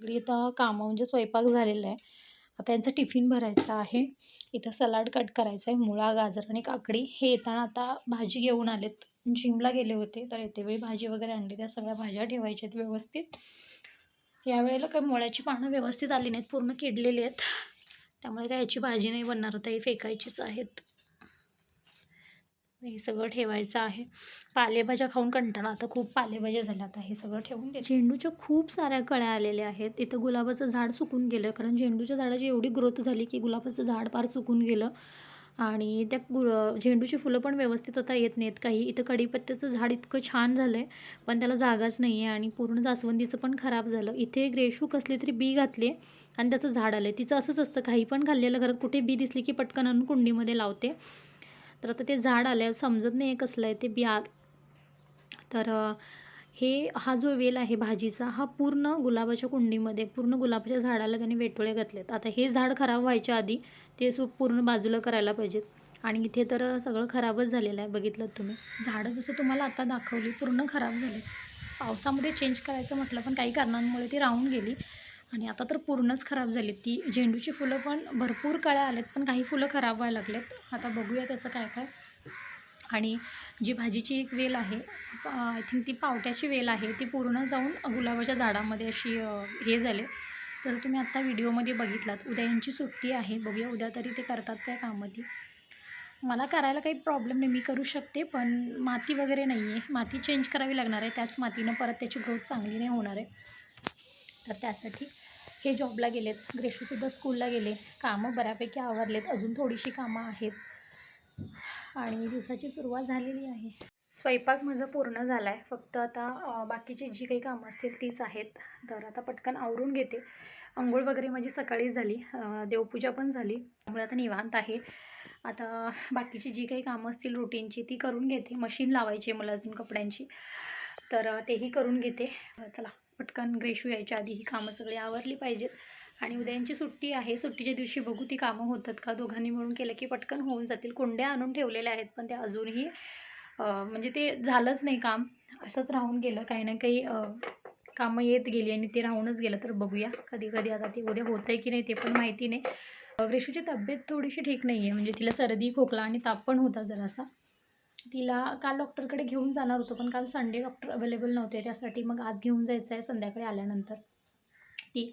सगळी आता कामं म्हणजे स्वयंपाक झालेला आहे. आता यांचा टिफिन भरायचा आहे. इथं सलाड कट करायचं आहे मुळा गाजर आणि काकडी. हे येताना आता भाजी घेऊन आलेत. जिमला गेले होते तर येतेवेळी भाजी वगैरे आणली. त्या सगळ्या भाज्या ठेवायच्या आहेत व्यवस्थित. यावेळेला काही मुळ्याची पानं व्यवस्थित आली नाहीत पूर्ण किडलेली आहेत. त्यामुळे काय याची भाजी नाही बनणार आता ही फेकायचीच आहेत. हे सगळं ठेवायचं आहे. पालेभाज्या खाऊन कंटाळा. आता खूप पालेभाज्या झाल्या आता हे सगळं ठेवून दे झेंडूच्या खूप साऱ्या कळ्या आलेल्या आहेत. इथं गुलाबाचं झाड सुकून गेलं. कारण झेंडूच्या झाडाची एवढी ग्रोथ झाली की गुलाबाचं झाड फार सुकून गेलं. आणि त्या गु झेंडूची फुलं पण व्यवस्थित आता येत नाहीत काही. इथं कढीपत्त्याचं झाड इतकं छान झालं आहे पण त्याला जागाच नाही आहे आणि पूर्ण जास्वंदीचं पण खराब झालं. इथे ग्रेशू कसली तरी बी घातली आहे आणि त्याचं झाड आलं आहे तिचं असंच असतं. काही पण खाल्लेलं घरात कुठे बी दिसली की पटकन आणून कुंडीमध्ये लावते. तर आता ते झाड आलं समजत नाही आहे कसलं आहे ते बिया तर हे हा जो वेल आहे भाजीचा हा पूर्ण गुलाबाच्या कुंडीमध्ये पूर्ण गुलाबाच्या झाडाला त्याने वेटोळे घातलेत. आता हे झाड खराब व्हायच्या आधी ते सु पूर्ण बाजूला करायला पाहिजेत. आणि इथे तर सगळं खराबच झालेलं आहे बघितलं तुम्ही. झाडं जसं तुम्हाला आता दाखवली पूर्ण खराब झाले पावसामध्ये चेंज करायचं म्हटलं पण काही कारणांमुळे ती राहून गेली. आणि आता तर पूर्णच खराब झाली ती झेंडूची फुलं पण भरपूर कळ्या आल्यात पण काही फुलं खराब व्हायला लागलेत. आता बघूया त्याचं काय काय. आणि जी भाजीची एक वेल आहे आय थिंक ती पावट्याची वेल आहे ती पूर्ण जाऊन गुलाबाच्या झाडामध्ये अशी हे झाले. जसं तुम्ही आत्ता व्हिडिओमध्ये बघितलात उद्या यांची सुट्टी आहे. बघूया उद्या तरी ते करतात त्या कामं मला करायला काही प्रॉब्लेम नाही मी करू शकते पण माती वगैरे नाही आहे माती चेंज करावी लागणार आहे त्याच मातीनं परत त्याची ग्रोथ चांगली नाही होणार आहे. तर त्यासाठी हे जॉबला गेलेत. ग्रेशूसुद्धा स्कूलला गेले. कामं बऱ्यापैकी आवरलेत. अजून थोडीशी कामं आहेत. आणि दिवसाची सुरुवात झालेली आहे. स्वयंपाक माझा पूर्ण झाला आहे फक्त आता बाकीची जी काही कामं असतील तीच आहेत. तर आता पटकन आवरून घेते. आंघोळ वगैरे माझी सकाळीच झाली. देवपूजा पण झाली. त्यामुळे आता निवांत आहे. आता बाकीची जी काही कामं असतील रुटीनची ती करून घेते. मशीन लावायची आहे मला अजून कपड्यांची. तर तेही करून घेते. चला. पटकन ग्रेशू यायच्या आधी ही कामं सगळी आवरली पाहिजेत. आणि उद्या यांची सुट्टी आहे. सुट्टीच्या दिवशी बघू ती कामं होतात का? दोघांनी मिळून केलं की पटकन होऊन जातील. कोंड्या आणून ठेवलेल्या आहेत पण त्या अजूनही म्हणजे ते झालंच नाही काम. असंच राहून गेलं. काही ना काही कामं येत गेली आणि ते राहूनच गेलं. तर बघूया कधी कधी आता ते उद्या होतं आहे की नाही ते पण माहिती नाही. ग्रेशूची तब्येत थोडीशी ठीक नाही आहे म्हणजे तिला सर्दी खोकला आणि ताप पण होता जरासा. तिला काल डॉक्टरकडे घेऊन जाणार होतो पण काल संडे डॉक्टर अवेलेबल नव्हते त्यासाठी मग आज घेऊन जायचं आहे संध्याकाळी आल्यानंतर. ती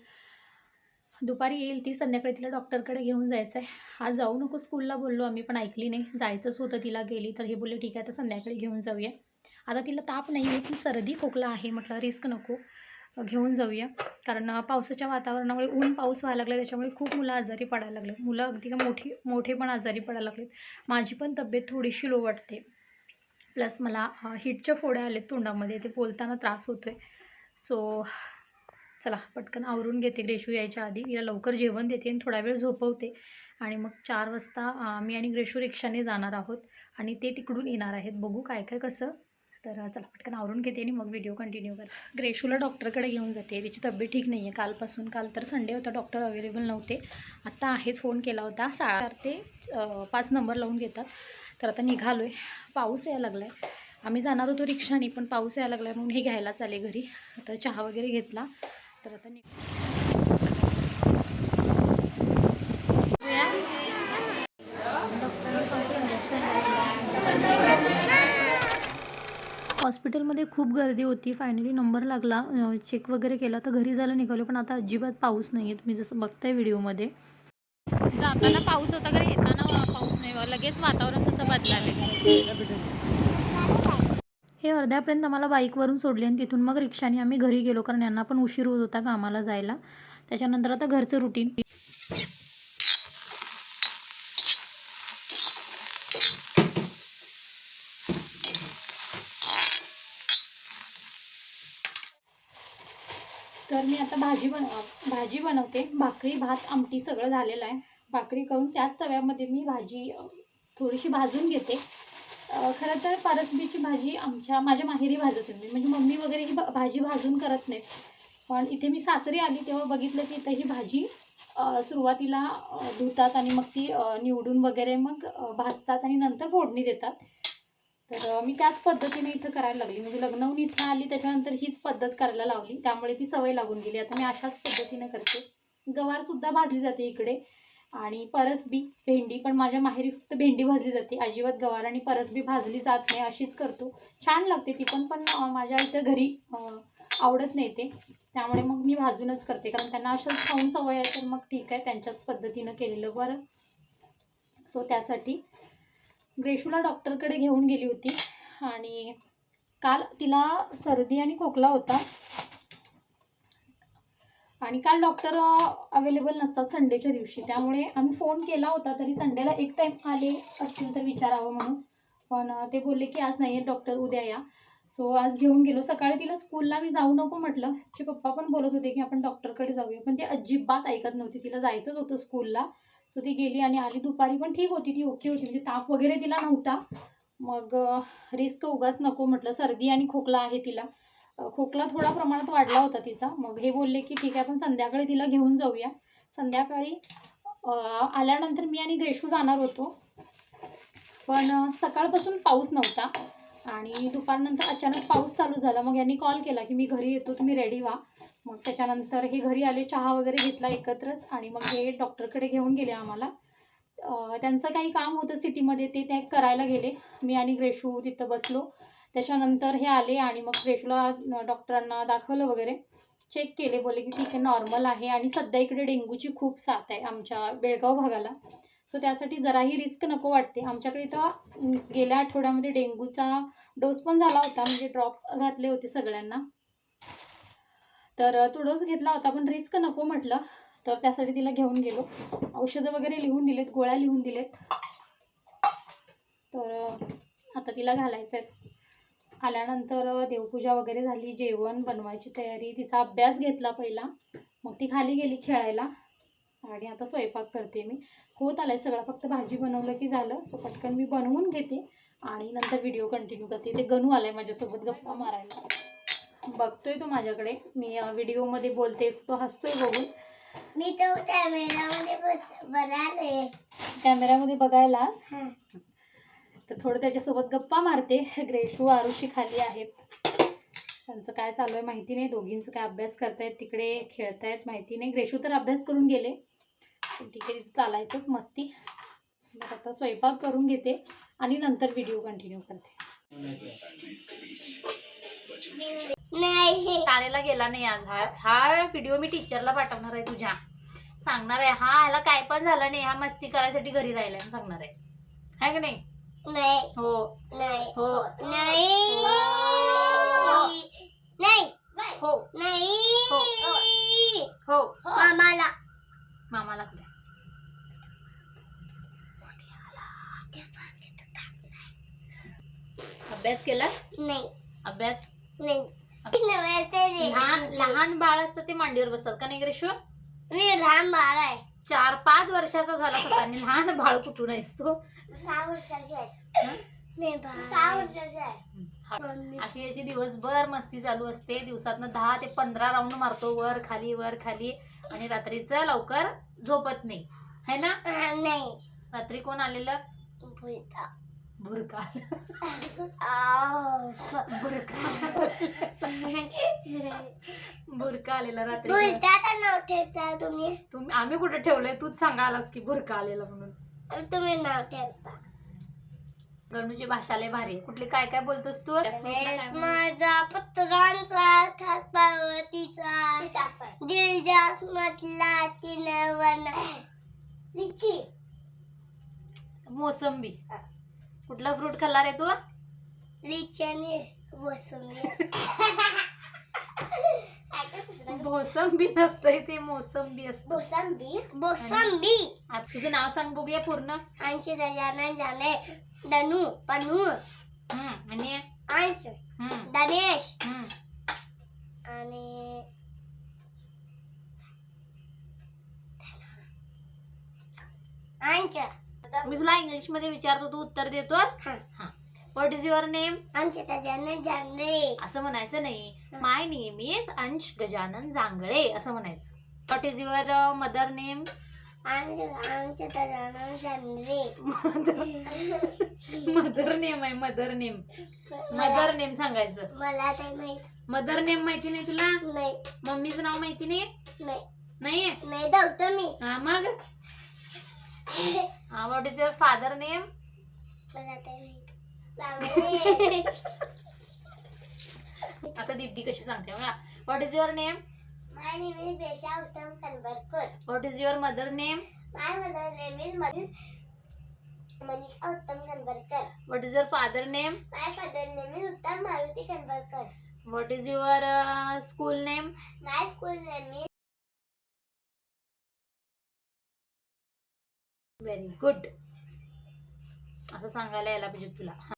दुपारी येईल ती संध्याकाळी तिला डॉक्टरकडे घेऊन जायचं आहे आज जाऊ नको स्कूलला बोललो आम्ही पण ऐकली नाही. जायचंच होतं तिला गेली तर हे बोलले ठीक आहे तर संध्याकाळी घेऊन जाऊया. आता तिला ताप नाही आहे ती सर्दी खोकला आहे म्हटलं रिस्क नको घेऊन जाऊया. कारण पावसाच्या वातावरणामुळे ऊन पाऊस व्हायला लागला त्याच्यामुळे खूप मुलं आजारी पडायला लागले मुलं अगदी का मोठी मोठे पण आजारी पडायला लागलेत. माझी पण तब्येत थोडीशी लो वाटते. प्लस मला हिटच्या फोड्या आलेत तोंडामध्ये ते बोलताना त्रास होतो आहे सो चला पटकन आवरून घेते ग्रेशू यायच्या आधी. हिला लवकर जेवण देते आणि थोडा वेळ झोपवते. आणि मग चार वाजता मी आणि ग्रेशू रिक्षाने जाणार आहोत. आणि ते तिकडून येणार आहेत. बघू काय काय कसं तर चला पटकन आवरून घेते आणि मग व्हिडिओ कंटिन्यू कर. ग्रेशूला डॉक्टरकडे घेऊन जाते. तिची तब्येत ठीक नाही आहे कालपासून काल तर संडे होता. डॉक्टर अवेलेबल नव्हते. आत्ता आहेत फोन केला होता. साडे चार ते पाच नंबर लावून घेतात. तर आता निघालो आहे पाऊस यायला लागला आहे आम्ही जाणार होतो रिक्षाने पण पाऊस यायला लागला आहे म्हणून हे घ्यायलाच आले घरी. तर चहा वगैरे घेतला. तर आता निघ हॉस्पिटलमध्ये खूप गर्दी होती. फायनली नंबर लागला. चेक वगैरे केला तर घरी जायला निघालो पण आता अजिबात पाऊस नाही आहे तुम्ही जसं बघताय व्हिडिओमध्ये. जाताना पाऊस होता घरी येताना पाऊस नाही. लगेच वातावरण कसं बदलाले हे अर्ध्यापर्यंत आम्हाला बाईकवरून सोडले आणि तिथून मग रिक्षाने आम्ही घरी गेलो कारण यांना पण उशीर होत होता कामाला जायला. त्याच्यानंतर आता घरचं रुटीन तर मी आता भाजी बन भाजी बनवते. भाकरी भात आमटी सगळं झालेलं आहे. भाकरी करून त्याच तव्यामध्ये मी भाजी थोडीशी भाजून घेते. खरं तर परसबीची भाजी आमच्या माझ्या माहेरी भाजत नाही. म्हणजे मम्मी वगैरे ही भाजी भाजून करत नाही पण इथे मी सासरी आली तेव्हा बघितलं की इथं ही भाजी सुरुवातीला धुतात आणि मग ती निवडून वगैरे मग भाजतात आणि नंतर फोडणी देतात. तर मी त्याच पद्धतीने इथं करायला लागली. म्हणजे लग्नहून इथं आली त्याच्यानंतर हीच पद्धत करायला लावली. त्यामुळे ती सवय लागून गेली. आता मी अशाच पद्धतीने करते. गवारसुद्धा भाजली जाते इकडे. आणि परसबी भेंडी पण माझ्या माहेरी फक्त भेंडी भाजली जाते. अजिबात गवार आणि परसबी भाजली जात नाही अशीच करतो. छान लागते ती पण पण माझ्या इथं घरी आवडत नाही ते. त्यामुळे मग मी भाजूनच करते. कारण त्यांना अशाच खाऊन सवय आहे तर मग ठीक आहे. त्यांच्याच पद्धतीनं केलेलं बरं. सो त्यासाठी ग्रेशूला डॉक्टरकडे घेऊन गेली होती. आणि काल तिला सर्दी आणि खोकला होता. आणि काल डॉक्टर अवेलेबल नसतात संडेच्या दिवशी. त्यामुळे आम्ही फोन केला होता तरी संडेला एक टाईम आले असतील तर विचारावं म्हणून. पण ते बोलले की आज नाही आहे डॉक्टर उद्या या. सो आज घेऊन गेलो. सकाळी तिला स्कूलला मी जाऊ नको म्हटलं. तिचे पप्पा पण बोलत होते की आपण डॉक्टरकडे जाऊया. पण ती अजिबात ऐकत नव्हती. तिला जायचंच होतं स्कूलला. सो ती गेली आणि आली दुपारी पण ठीक होती ती ओके होती. म्हणजे ताप वगैरे तिला नव्हता. मग रिस्क उगाच नको म्हटलं. सर्दी आणि खोकला आहे तिला. खोकला थोडा प्रमाणात वाढला होता तिचा. मग हे बोलले की ठीक आहे आपण संध्याकाळी तिला घेऊन जाऊया. संध्याकाळी आल्यानंतर मी आणि ग्रेशू जाणार होतो. पण सकाळपासून पाऊस नव्हता. आणि दुपारनंतर अचानक पाऊस चालू झाला. मग यांनी कॉल केला की मी घरी येतो तुम्ही रेडी व्हा. मग त्याच्यानंतर हे घरी आले चहा वगैरे घेतला एकत्रच आणि मग हे डॉक्टरकडे घेऊन गेले आम्हाला. त्यांचं काही काम होतं सिटीमध्ये ते त्या करायला गेले. मी आणि ग्रेशू तिथं बसलो. त्याच्यानंतर हे आले आणि मग ग्रेशूला डॉक्टरांना दाखवलं वगैरे. चेक केले बोले की ठीक आहे नॉर्मल आहे आणि सध्या इकडे डेंग्यूची खूप साथ आहे आमच्या बेळगाव भागाला. सो त्यासाठी जराही रिस्क नको वाटते. आमच्याकडे तर गेल्या आठवड्यामध्ये डेंग्यूचा डोस पण झाला होता. म्हणजे ड्रॉप घातले होते सगळ्यांना. तर तो डोस घेतला होता पण रिस्क नको म्हटलं. तर त्यासाठी तिला घेऊन गेलो. औषधं वगैरे लिहून दिलेत गोळ्या लिहून दिलेत. तर आता तिला घालायचं आहे आल्यानंतर देवपूजा वगैरे झाली जेवण बनवायची तयारी. तिचा अभ्यास घेतला पहिला. मग ती खाली गेली खेळायला. आणि आता स्वयंपाक करते मी. होत आलाय सगळं. फक्त भाजी बनवलं की झालं. सो पटकन मी बनवून घेते. आणि नंतर व्हिडिओ कंटिन्यू करते. ते गणू आलाय माझ्यासोबत गप्पा मारायला. बघतोय तो माझ्याकडे. मी व्हिडिओमध्ये बोलतेस तो हसतोय बघून. मी तो कॅमेरामध्ये बनाले कॅमेऱ्यामध्ये बघायलास? तर थोडं त्याच्यासोबत गप्पा मारते. ग्रेशू आरुषी खाली आहेत. त्यांचं काय चालू आहे माहिती नाही. दोघींचं काय अभ्यास करतायत तिकडे खेळतायत माहिती नाही. ग्रेशू तर अभ्यास करून गेले. पण ठीक आहे तिचं चालायचंच मस्ती. मग आता स्वयंपाक करून घेते आणि नंतर व्हिडिओ कंटिन्यू करते. नाही शाळेला गेला नाही आज. हा हा व्हिडिओ मी टीचरला पाठवणार आहे तुझ्या. सांगणार आहे हा ह्याला काय पण झालं नाही हा मस्ती करायसाठी घरी राहिलाय सांगणार आहे. आहे की नाही? नाही. हो. नाही. हो. नाही. नाही. हो. नाही. हो. मामाला. मामाला कुठे? अभ्यास केला? नाही. अभ्यास? नाही. लहान लहान बाळ असतं ते मांडीवर बसतात का नाही ग्रेशो? मी लहान बाळ आहे. चार पाच वर्षाचा झाला होता आणि लहान बाळ कुठून आहेस तो? सहा वर्षाची आहे? मी सहा वर्षाची आहे. मम्मी. अशी याची दिवसभर मस्ती चालू असते. दिवसातनं दहा ते पंधरा राऊंड मारतो वर खाली वर खाली. आणि रात्रीचं लवकर झोपत नाही. है ना? नाही. रात्री कोण आलेलं? भुरका. आव. भुरका. भुरका आलेला रात्री. भुलता तर नाव ठेवता तुम्ही? तुम्ही आम्ही कुठे ठेवलंय? तूच सांगालास की भुरका आलेला म्हणून. तुम्ही नाव ठेवता. गणूची भाषा लय भारी आहे. कुठली काय काय बोलतोस तू? गणेश माझा पत्रांचा खास पार्वतीचा. दिल जास म्हटला तिनं वन लिची. मोसंबी. कुठला फ्रूट खाल्ला रे तू? लिच्याने मोसंबी मोसंबी नसतंय ते मोसंबी असत. मोसंबी मोसंबी तुझं नाव सांग बघूया पूर्ण. आमचे गजानन जाणे धनु पनू हम्म, आणि? आंच. हम्म, गणेश हम्म. आणि? आंच. मी तुला इंग्लिशमध्ये विचारतो तू उत्तर देतोस? हा. व्हॉट इज युअर नेम आमचे गजानन जाणे असं म्हणायचं नाही. माय नेम इज अंश गजानन जांगळे असं म्हणायचं. What is your mother name तर नाव चंद्रे मदर नेम आहे मदर नेम मदर नेम सांगायचं. मला ते माहीत मदर नेम माहिती नाही तुला? नाही. मम्मीचं नाव माहिती नाही? नाही. नाही धावतो मी. हा मग? What is your father name मला माहीत आता दीप्ती कशी सांगते what is your name my name is Desha Uttam Kanbarkar what is your mother name my mother name is Manisha Uttam Kanbarkar what is your father name my father name is Uttam Maruti Kanbarkar what is your school name my school name is very good असं सांगायला यायला पाहिजे तुला.